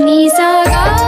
नि सा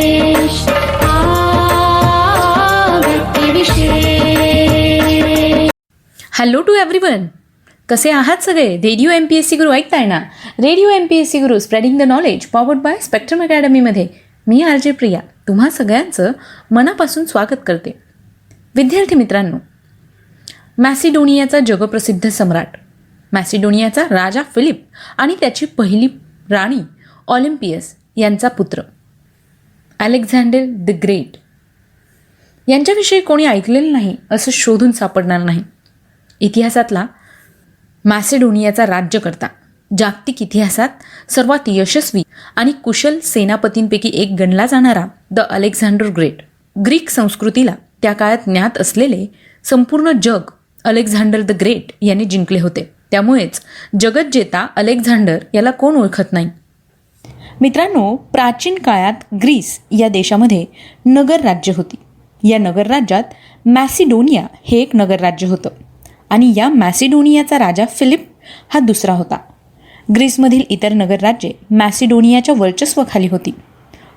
hello to everyone कसे आहात सगळे? Radio M P S C Guru ऐकताय ना? Radio M P S C Guru spreading the knowledge powered by Spectrum अकॅडमीमध्ये मी आर जे प्रिया. तुम्हा सगळ्यांचं मनापासून स्वागत करते. विद्यार्थी मित्रांनो मॅसिडोनियाचा जगप्रसिद्ध सम्राट मॅसिडोनियाचा राजा फिलिप आणि त्याची पहिली राणी ऑलिम्पियस यांचा पुत्र अलेक्झांडर द ग्रेट. यांच्याविषयी कोणी ऐकलेलं नाही असं शोधून सापडणार नाही. इतिहासातला मॅसेडोनियाचा राज्यकर्ता. जागतिक इतिहासात सर्वात यशस्वी आणि कुशल सेनापतींपैकी एक गणला जाणारा द अलेक्झांडर ग्रेट. ग्रीक संस्कृतीला त्या काळात ज्ञात असलेले संपूर्ण जग अलेक्झांडर द ग्रेट यांनी जिंकले होते. त्यामुळेच जगज्जेता अलेक्झांडर याला कोण ओळखत नाही? मित्रांनो प्राचीन काळात ग्रीस या देशामध्ये नगर राज्य होती. या नगर राज्यात मॅसिडोनिया हे एक नगर राज्य होतं. आणि या मॅसिडोनियाचा राजा फिलिप हा दुसरा होता. ग्रीसमधील इतर नगरराज्ये मॅसिडोनियाच्या वर्चस्वाखाली होती.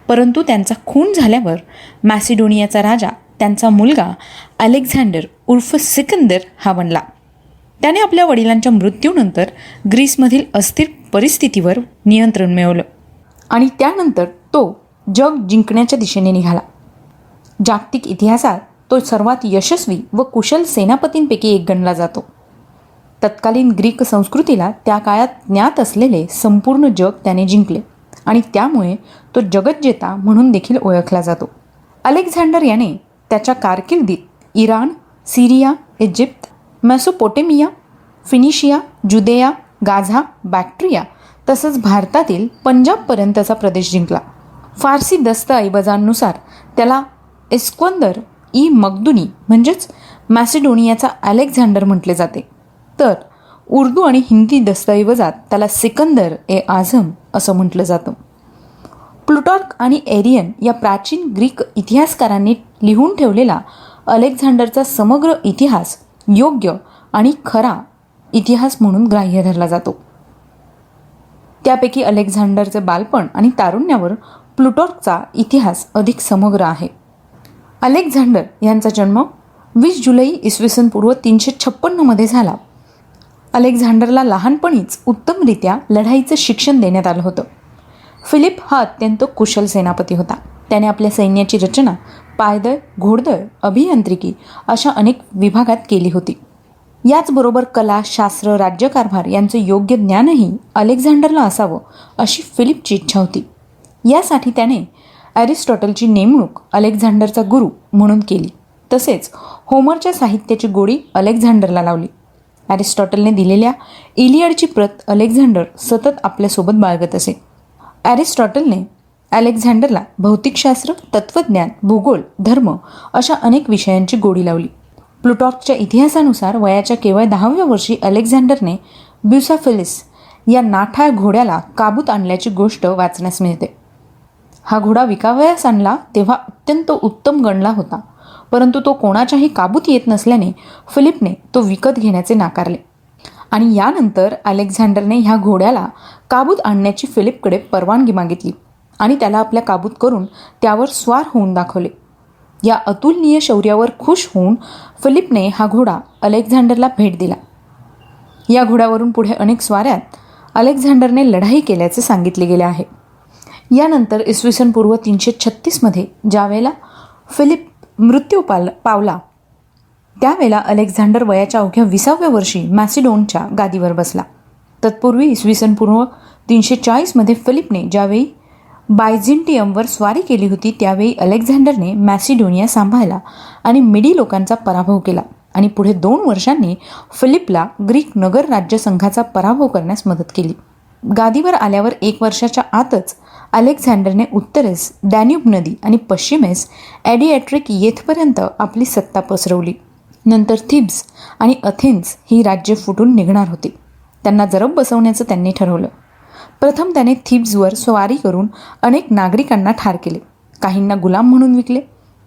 परंतु त्यांचा खून झाल्यावर मॅसिडोनियाचा राजा त्यांचा मुलगा अलेक्झांडर उर्फ सिकंदर हा बनला. त्याने आपल्या वडिलांच्या मृत्यूनंतर ग्रीसमधील अस्थिर परिस्थितीवर नियंत्रण मिळवलं आणि त्यानंतर तो जग जिंकण्याच्या दिशेने निघाला. जागतिक इतिहासात तो सर्वात यशस्वी व कुशल सेनापतींपैकी एक गणला जातो. तत्कालीन ग्रीक संस्कृतीला त्या काळात ज्ञात असलेले संपूर्ण जग त्याने जिंकले आणि त्यामुळे तो जगज्जेता म्हणून देखील ओळखला जातो. अलेक्झांडर याने त्याच्या कारकिर्दीत Iran Syria Egypt Mesopotamia Phoenicia Judea Gaza Bactria तसंच भारतातील पंजाबपर्यंतचा प्रदेश जिंकला. फारसी दस्तऐवजांनुसार त्याला एस्क्वंदर ई. मगदुनी म्हणजेच मॅसिडोनियाचा अलेक्झांडर म्हटले जाते. तर उर्दू आणि हिंदी दस्तऐवजात त्याला सिकंदर ए. आझम असं म्हटलं जातं. प्लुटॉर्क आणि एरियन या प्राचीन ग्रीक इतिहासकारांनी लिहून ठेवलेला अलेक्झांडरचा समग्र इतिहास योग्य आणि खरा इतिहास म्हणून ग्राह्य धरला जातो. त्यापैकी अलेक्झांडरचे बालपण आणि तारुण्यावर प्लुटॉर्कचा इतिहास अधिक समग्र आहे. अलेक्झांडर यांचा जन्म वीस जुलै इसवी सन पूर्व तीनशे छप्पन्नमध्ये झाला. अलेक्झांडरला लहानपणीच उत्तमरित्या लढाईचं शिक्षण देण्यात आलं होतं. फिलिप हा अत्यंत कुशल सेनापती होता. त्याने आपल्या सैन्याची रचना पायदळ घोडदळ अभियांत्रिकी अशा अनेक विभागात केली होती. याचबरोबर कला शास्त्र राज्यकारभार यांचं योग्य ज्ञानही अलेक्झांडरला असावं अशी फिलिपची इच्छा होती. यासाठी त्याने ॲरिस्टॉटलची नेमणूक अलेक्झांडरचा गुरु म्हणून केली. तसेच होमरच्या साहित्याची गोडी अलेक्झांडरला लावली. ॲरिस्टॉटलने दिलेल्या इलियडची प्रत अलेक्झांडर सतत आपल्यासोबत बाळगत असे. ॲरिस्टॉटलने अलेक्झांडरला भौतिकशास्त्र तत्त्वज्ञान भूगोल धर्म अशा अनेक विषयांची गोडी लावली. प्लुटॉर्कच्या इतिहासानुसार वयाच्या केवळ दहाव्या वर्षी अलेक्झांडरने ब्युसाफिलिस या नाठाळ घोड्याला काबूत आणल्याची गोष्ट वाचण्यास मिळते. हा घोडा विकावयास आणला तेव्हा अत्यंत उत्तम गणला होता. परंतु तो कोणाच्याही काबूत येत नसल्याने फिलिपने तो विकत घेण्याचे नाकारले. आणि यानंतर अलेक्झांडरने ह्या घोड्याला काबूत आणण्याची फिलिपकडे परवानगी मागितली आणि त्याला आपल्या काबूत करून त्यावर स्वार होऊन दाखवले. या अतुलनीय शौर्यावर खुश होऊन फिलिपने हा घोडा अलेक्झांडरला भेट दिला. या घोड्यावरून पुढे अनेक स्वाऱ्यात अलेक्झांडरने लढाई केल्याचे सांगितले गेले आहे. यानंतर इसवी सन पूर्व तीनशे छत्तीसमध्ये ज्यावेळेला फिलिप मृत्यू पाल पावला त्यावेळेला अलेक्झांडर वयाच्या अवघ्या विसाव्या वर्षी मॅसिडोनच्या गादीवर बसला. तत्पूर्वी इसवी सन पूर्व तीनशे चाळीसमध्ये फिलिपने ज्यावेळी बायझिंटियमवर स्वारी केली होती त्यावेळी अलेक्झांडरने मॅसिडोनिया सांभाळला आणि मिडी लोकांचा पराभव केला आणि पुढे दोन वर्षांनी फिलिपला ग्रीक नगर राज्यसंघाचा पराभव करण्यास मदत केली. गादीवर आल्यावर एक वर्षाच्या आतच अलेक्झांडरने उत्तरेस डॅन्यूब नदी आणि पश्चिमेस ॲडिएट्रिक येथपर्यंत आपली सत्ता पसरवली. नंतर थिब्स आणि अथेन्स ही राज्य फुटून निघणार होती. त्यांना जरब बसवण्याचं त्यांनी ठरवलं. प्रथम त्याने थिब्सवर स्वारी करून अनेक नागरिकांना ठार केले. काहींना गुलाम म्हणून विकले.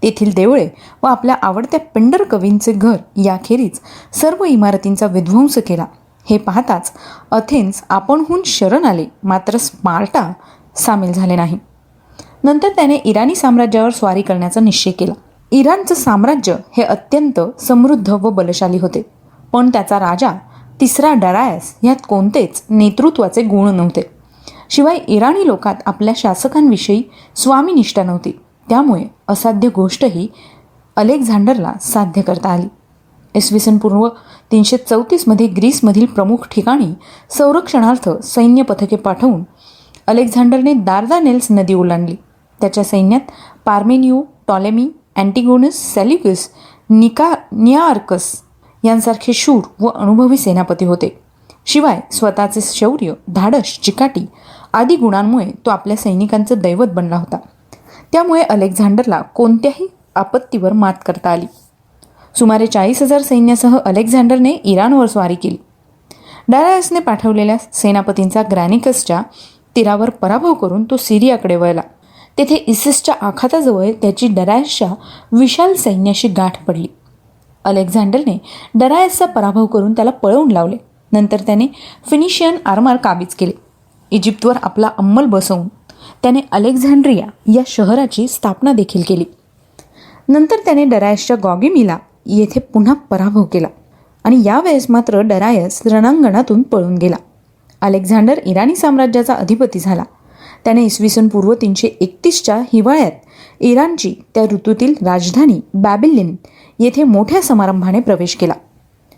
तेथील देवळे व आपल्या आवडत्या पिंडर कवींचे घर याखेरीज सर्व इमारतींचा विध्वंस केला. हे पाहताच अथेन्स आपणहून शरण आले. मात्र स्पार्टा सामील झाले नाही. नंतर त्याने इराणी साम्राज्यावर स्वारी करण्याचा निश्चय केला. इराणचं साम्राज्य हे अत्यंत समृद्ध व बलशाली होते. पण त्याचा राजा तिसरा डरायस यात कोणतेच नेतृत्वाचे गुण नव्हते. शिवाय इराणी लोकात आपल्या शासकांविषयी स्वामीनिष्ठा नव्हती. त्यामुळे असाध्य गोष्टही अलेक्झांडरला साध्य करता आली. इसवी सन पूर्व तीनशे चौतीसमध्ये ग्रीसमधील प्रमुख ठिकाणी संरक्षणार्थ सैन्य पथके पाठवून अलेक्झांडरने दार्दानेल्स नदी ओलांडली. त्याच्या सैन्यात पार्मेनियो टॉलेमी अँटिगोनस सॅल्युकस निका नियार्कस यांसारखे शूर व अनुभवी सेनापती होते. शिवाय स्वतःचे शौर्य धाडस चिकाटी आदी गुणांमुळे तो आपल्या सैनिकांचं दैवत बनला होता. त्यामुळे अलेक्झांडरला कोणत्याही आपत्तीवर मात करता आली. सुमारे चाळीस हजार सैन्यासह अलेक्झांडरने इराणवर स्वारी केली. डारायसने पाठवलेल्या सेनापतींचा ग्रॅनिकसच्या तीरावर पराभव करून तो सिरियाकडे वळला. तेथे इसिसच्या आखाताजवळ त्याची डरायसच्या विशाल सैन्याशी गाठ पडली. अलेक्झांडरने डरायसचा पराभव करून त्याला पळवून लावले. नंतर त्याने फिनिशियन आरमार काबीज केले. इजिप्तवर आपला अंमल बसवून त्याने अलेक्झांड्रिया या शहराची स्थापना देखील केली. नंतर त्याने डरायसच्या गॉगिमीला येथे पुन्हा पराभव केला आणि यावेळेस मात्र डरायस रणांगणातून पळून गेला. अलेक्झांडर इराणी साम्राज्याचा अधिपती झाला. त्याने इसवी सन पूर्व तीनशे एकतीसच्या हिवाळ्यात इराणची त्या ऋतूतील राजधानी बॅबिलिन येथे मोठ्या समारंभाने प्रवेश केला.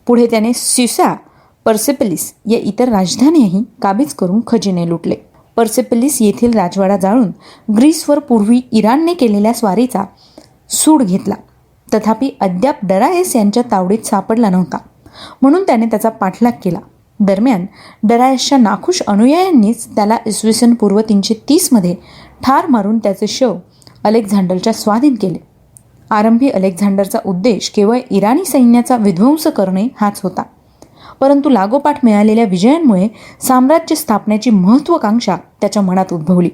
पुढे त्याने सिसा पर्सेपलिस या इतर राजधानीही काबीज करून खजिने लुटले. पर्सेपलिस येथील राजवाडा जाळून ग्रीसवर पूर्वी इराणने केलेल्या स्वारीचा सूड घेतला. तथापि अद्याप डरायस यांच्या तावडीत सापडला नव्हता. म्हणून त्याने त्याचा पाठलाग केला. दरम्यान डरायसच्या नाखुश अनुयायांनीच त्याला इसवी सन पूर्व तीनशे तीसमध्ये ठार मारून त्याचे शव अलेक्झांडरच्या स्वाधीन केले. आरंभी अलेक्झांडरचा उद्देश केवळ इराणी सैन्याचा विध्वंस करणे हाच होता. परंतु लागोपाठ मिळालेल्या विजयांमुळे साम्राज्य स्थापनेची महत्त्वाकांक्षा त्याच्या मनात उद्भवली.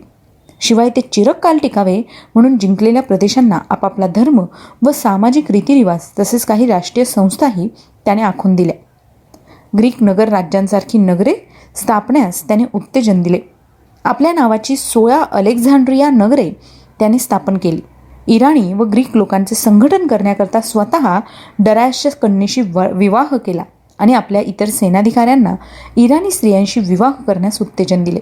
शिवाय ते चिरकाल टिकावे म्हणून जिंकलेल्या प्रदेशांना आपापला धर्म व सामाजिक रीतिरिवाज तसेच काही राष्ट्रीय संस्थाही त्याने आखून दिल्या. ग्रीक नगर राज्यांसारखी नगरे स्थापण्यास त्याने उत्तेजन दिले. आपल्या नावाची सोळा अलेक्झांड्रिया नगरे त्याने स्थापन केली. इराणी व ग्रीक लोकांचे संघटन करण्याकरता स्वतः डरायसच्या कन्येशी व विवाह केला आणि आपल्या इतर सेनाधिकाऱ्यांना इराणी स्त्रियांशी विवाह करण्यास उत्तेजन दिले.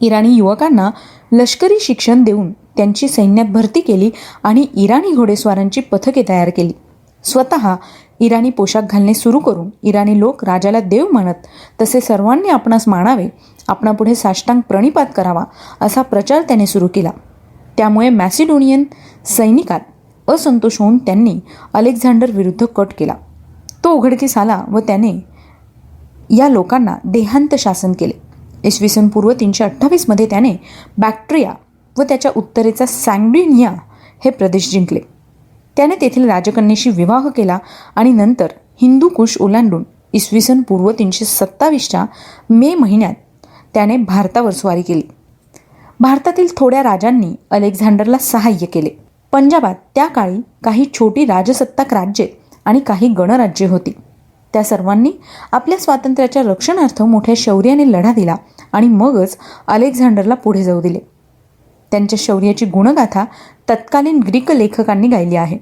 इराणी युवकांना लष्करी शिक्षण देऊन त्यांची सैन्यात भरती केली आणि इराणी घोडेस्वारांची पथके तयार केली. स्वतः इराणी पोशाख घालणे सुरू करून इराणी लोक राजाला देव म्हणत तसे सर्वांनी आपणास मानावे आपणापुढे साष्टांग प्रणिपात करावा असा प्रचार त्याने सुरू केला. त्यामुळे मॅसिडोनियन सैनिकात असंतोष होऊन त्यांनी अलेक्झांडर विरुद्ध कट केला. तो उघडकीस आला व त्याने या लोकांना देहांत शासन केले. इसवी सन पूर्व तीनशे अठ्ठावीसमध्ये त्याने बॅक्ट्रिया व त्याच्या उत्तरेचा सँग्डिनिया हे प्रदेश जिंकले. त्याने तेथील राजकन्येशी विवाह केला आणि नंतर हिंदू कुश ओलांडून इसवी सन पूर्व तीनशे सत्तावीसच्या मे महिन्यात त्याने भारतावर स्वारी केली. भारतातील थोड्या राजांनी अलेक्झांडरला सहाय्य केले. पंजाबात त्या काळी काही छोटी राजसत्ताक राज्ये आणि काही गणराज्ये होती. त्या सर्वांनी आपल्या स्वातंत्र्याच्या रक्षणार्थ मोठ्या शौर्याने लढा दिला आणि मगच अलेक्झांडरला पुढे जाऊ दिले. त्यांच्या शौर्याची गुणगाथा तत्कालीन ग्रीक लेखकांनी गायली आहे.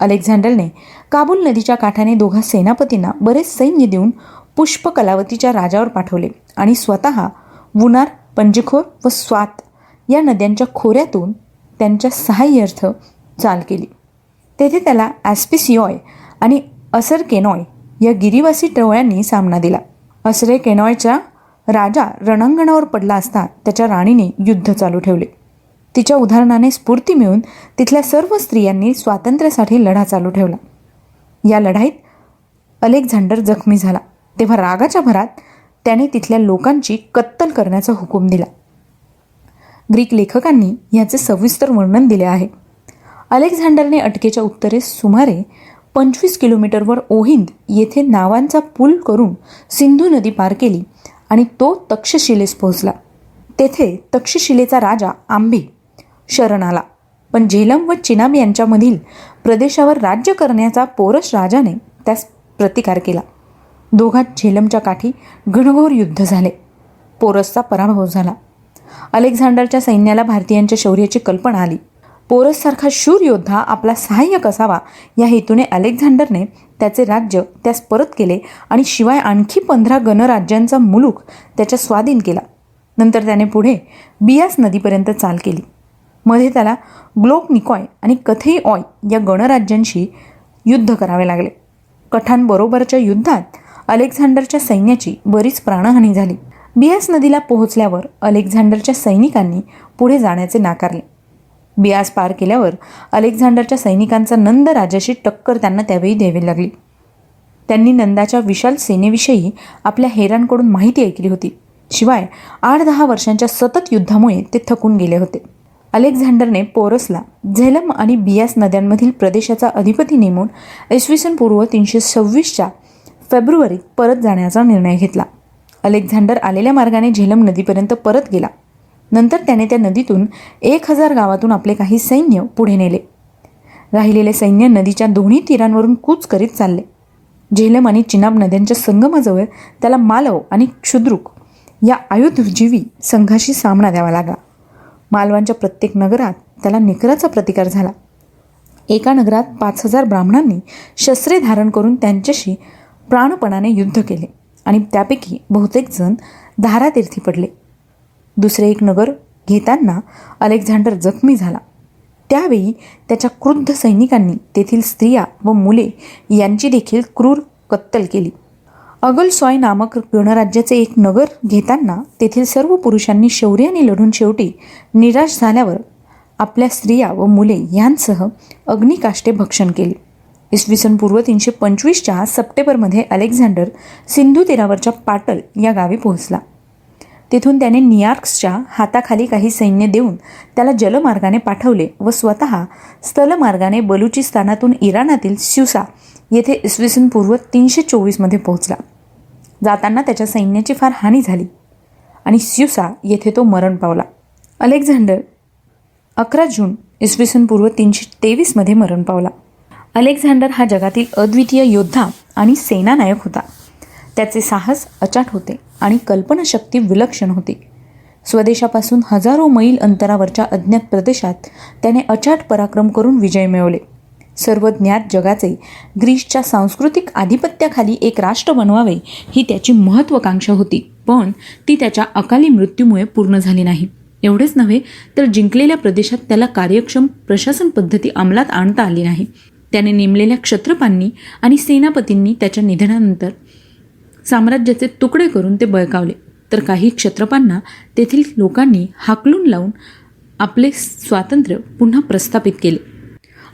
अलेक्झांडरने काबूल नदीच्या काठाने दोघा सेनापतींना बरेच सैन्य देऊन पुष्प कलावतीच्या राजावर पाठवले आणि स्वतः वुनार पंजिखोर व स्वात या नद्यांच्या खोऱ्यातून त्यांच्या सहाय्यार्थ चाल केली. तेथे त्याला ॲस्पिसियॉय आणि असर केनॉय या गिरिवासी टवळ्यांनी सामना दिला. असरे केनॉयच्या राजा रणांगणावर पडला असता त्याच्या राणीने युद्ध चालू ठेवले. तिच्या उदाहरणाने स्फूर्ती मिळून तिथल्या सर्व स्त्रियांनी स्वातंत्र्यासाठी लढा चालू ठेवला. या लढाईत अलेक्झांडर जखमी झाला. तेव्हा रागाच्या भरात त्याने तिथल्या लोकांची कत्तल करण्याचा हुकूम दिला. ग्रीक लेखकांनी याचे सविस्तर वर्णन दिले आहे. अलेक्झांडरने अटकेच्या उत्तरेस सुमारे पंचवीस किलोमीटरवर ओहिंद येथे नावांचा पूल करून सिंधू नदी पार केली आणि तो तक्षशिलेस पोहोचला. तेथे तक्षशिलेचा राजा आंबे शरण आला पण झेलम व चिनाब यांच्यामधील प्रदेशावर राज्य करण्याचा पोरस राजाने त्यास प्रतिकार केला. दोघात झेलमच्या काठी घनघोर युद्ध झाले. पोरसचा पराभव झाला. अलेक्झांडरच्या सैन्याला भारतीयांच्या शौर्याची कल्पना आली. पोरससारखा शूर योद्धा आपला सहाय्यक असावा या हेतूने अलेक्झांडरने त्याचे राज्य त्यास परत केले आणि शिवाय आणखी पंधरा गणराज्यांचा मुलूक त्याच्या स्वाधीन केला. नंतर त्याने पुढे बियास नदीपर्यंत चाल केली. मध्ये त्याला ग्लोक निकॉय आणि कथई ऑय या गणराज्यांशी युद्ध करावे लागले. कठांबरोबरच्या युद्धात अलेक्झांडरच्या सैन्याची बरीच प्राणहानी झाली. बियास नदीला पोहोचल्यावर अलेक्झांडरच्या सैनिकांनी पुढे जाण्याचे नाकारले. बियास पार केल्यावर अलेक्झांडरच्या सैनिकांचा नंद राजाशी टक्कर त्यांना त्यावेळी द्यावी लागली. त्यांनी नंदाच्या विशाल सेनेविषयी आपल्या हेरांकडून माहिती ऐकली होती. शिवाय आठ दहा वर्षांच्या सतत युद्धामुळे ते थकून गेले होते. अलेक्झांडरने पोरसला झेलम आणि बियास नद्यांमधील प्रदेशाचा अधिपती नेमून इसवी सन पूर्व तीनशे सव्वीसच्या फेब्रुवारीत परत जाण्याचा निर्णय घेतला. अलेक्झांडर आलेल्या मार्गाने झेलम नदीपर्यंत परत गेला. नंतर त्याने त्या नदीतून एक हजार गावातून आपले काही सैन्य पुढे नेले. राहिलेले सैन्य नदीच्या दोन्ही तीरांवरून कूच करीत चालले. झेलम आणि चिनाब नद्यांच्या संगमाजवळ त्याला मालव आणि क्षुद्रुक या आयुधजीवी संघाशी सामना द्यावा लागला. मालवांच्या प्रत्येक नगरात त्याला निकराचा प्रतिकार झाला. एका नगरात पाच हजार ब्राह्मणांनी शस्त्रे धारण करून त्यांच्याशी प्राणपणाने युद्ध केले आणि त्यापैकी बहुतेक जण धारातीर्थी पडले. दुसरे एक नगर घेताना अलेक्झांडर जखमी झाला. त्यावेळी त्याच्या क्रुद्ध सैनिकांनी तेथील स्त्रिया व मुले यांची देखील क्रूर कत्तल केली. अगलसॉय नामक गणराज्याचे एक नगर घेताना तेथील सर्व पुरुषांनी शौर्याने लढून शेवटी निराश झाल्यावर आपल्या स्त्रिया व मुले यांसह अग्निकाष्टे भक्षण केले. इसवी सन पूर्व तीनशे पंचवीसच्या सप्टेंबरमध्ये अलेक्झांडर सिंधू तीरावरच्या पाटल या गावी पोहोचला. तिथून त्याने नियार्क्सच्या हाताखाली काही सैन्य देऊन त्याला जलमार्गाने पाठवले व स्वतः स्थलमार्गाने बलुचिस्तानातून इराणातील स्युसा येथे इसवी सन पूर्व तीनशे चोवीसमध्ये पोहोचला. जाताना त्याच्या सैन्याची फार हानी झाली आणि स्युसा येथे तो मरण पावला. अलेक्झांडर अकरा जून इसवी सन पूर्व तीनशे तेवीसमध्ये मरण पावला. अलेक्झांडर हा जगातील अद्वितीय योद्धा आणि सेनानायक होता. त्याचे साहस अचाट होते आणि कल्पनाशक्ती विलक्षण होती. स्वदेशापासून हजारो मैल अंतरावरच्या अज्ञात प्रदेशात त्याने अचाट पराक्रम करून विजय मिळवले. सर्व ज्ञात जगाचे ग्रीसच्या सांस्कृतिक आधिपत्याखाली एक राष्ट्र बनवावे ही त्याची महत्त्वाकांक्षा होती पण ती त्याच्या अकाली मृत्यूमुळे पूर्ण झाली नाही. एवढेच नव्हे तर जिंकलेल्या प्रदेशात त्याला कार्यक्षम प्रशासन पद्धती अंमलात आणता आली नाही. त्याने नेमलेल्या क्षत्रपांनी आणि सेनापतींनी त्याच्या निधनानंतर साम्राज्याचे तुकडे करून ते बळकावले. तर काही क्षत्रपांना तेथील लोकांनी हाकलून लावून आपले स्वातंत्र्य पुन्हा प्रस्थापित केले.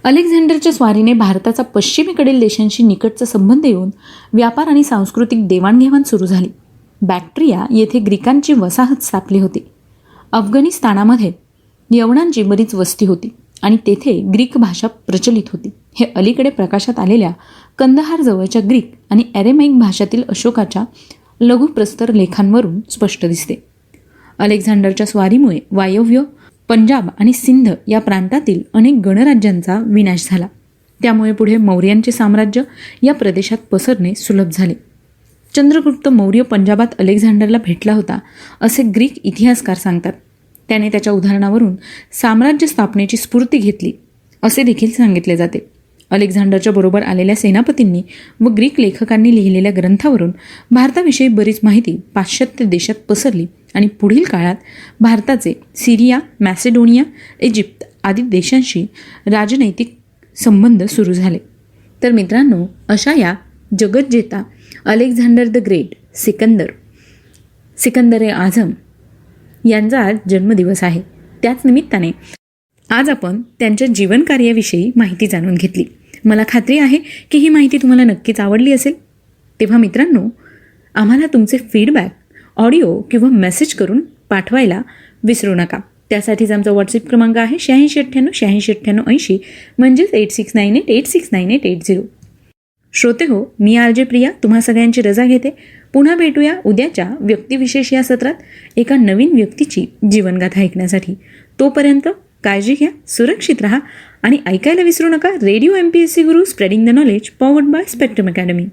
अलेक्झांडरच्या स्वारीने भारताचा पश्चिमेकडील देशांशी निकटचा संबंध येऊन व्यापार आणि सांस्कृतिक देवाणघेवाण सुरू झाली. बॅक्ट्रिया येथे ग्रीकांची वसाहत स्थापली होती. अफगाणिस्तानामध्ये यवनांची बरीच वस्ती होती आणि तेथे ग्रीक भाषा प्रचलित होती. हे अलीकडे प्रकाशात आलेल्या कंदहार जवळच्या ग्रीक आणि ॲरेमाईक भाषातील अशोकाच्या लघुप्रस्तर लेखांवरून स्पष्ट दिसते. अलेक्झांडरच्या स्वारीमुळे वायव्य पंजाब आणि सिंध या प्रांतातील अनेक गणराज्यांचा विनाश झाला. त्यामुळे पुढे मौर्यांचे साम्राज्य या प्रदेशात पसरणे सुलभ झाले. चंद्रगुप्त मौर्य पंजाबात अलेक्झांडरला भेटला होता असे ग्रीक इतिहासकार सांगतात. त्याने त्याच्या उदाहरणावरून साम्राज्य स्थापनेची स्फूर्ती घेतली असे देखील सांगितले जाते. अलेक्झांडरच्या बरोबर आलेल्या सेनापतींनी व ग्रीक लेखकांनी लिहिलेल्या ग्रंथावरून भारताविषयी बरीच माहिती पाश्चात्य देशात पसरली आणि पुढील काळात भारताचे सिरिया मॅसेडोनिया इजिप्त आदी देशांशी राजनैतिक संबंध सुरू झाले. तर मित्रांनो अशा या जगज्जेता Alexander the great Sikandar Sikandar e Azam यांचा आज जन्मदिवस आहे. त्याच निमित्ताने आज आपण त्यांच्या जीवनकार्याविषयी माहिती जाणून घेतली. मला खात्री आहे की ही माहिती तुम्हाला नक्कीच आवडली असेल. तेव्हा मित्रांनो आम्हाला तुमचे फीडबॅक ऑडिओ किंवा मेसेज करून पाठवायला विसरू नका. त्यासाठीच आमचा व्हॉट्सअप क्रमांक आहे शहाऐंशी अठ्ठ्याण्णव शहाऐंशी अठ्ठ्याण्णव ऐंशी. म्हणजेच eight six nine eight eight six nine eight eight zero श्रोते हो मी आर जे प्रिया तुम्हा सगळ्यांची रजा घेते. पुन्हा भेटूया उद्याच्या व्यक्तिविशेष या सत्रात एका नवीन व्यक्तीची जीवनगाथा ऐकण्यासाठी. तोपर्यंत काळजी घ्या सुरक्षित राहा आणि ऐकायला विसरू नका radio M P S C Guru spreading the knowledge powered by spectrum academy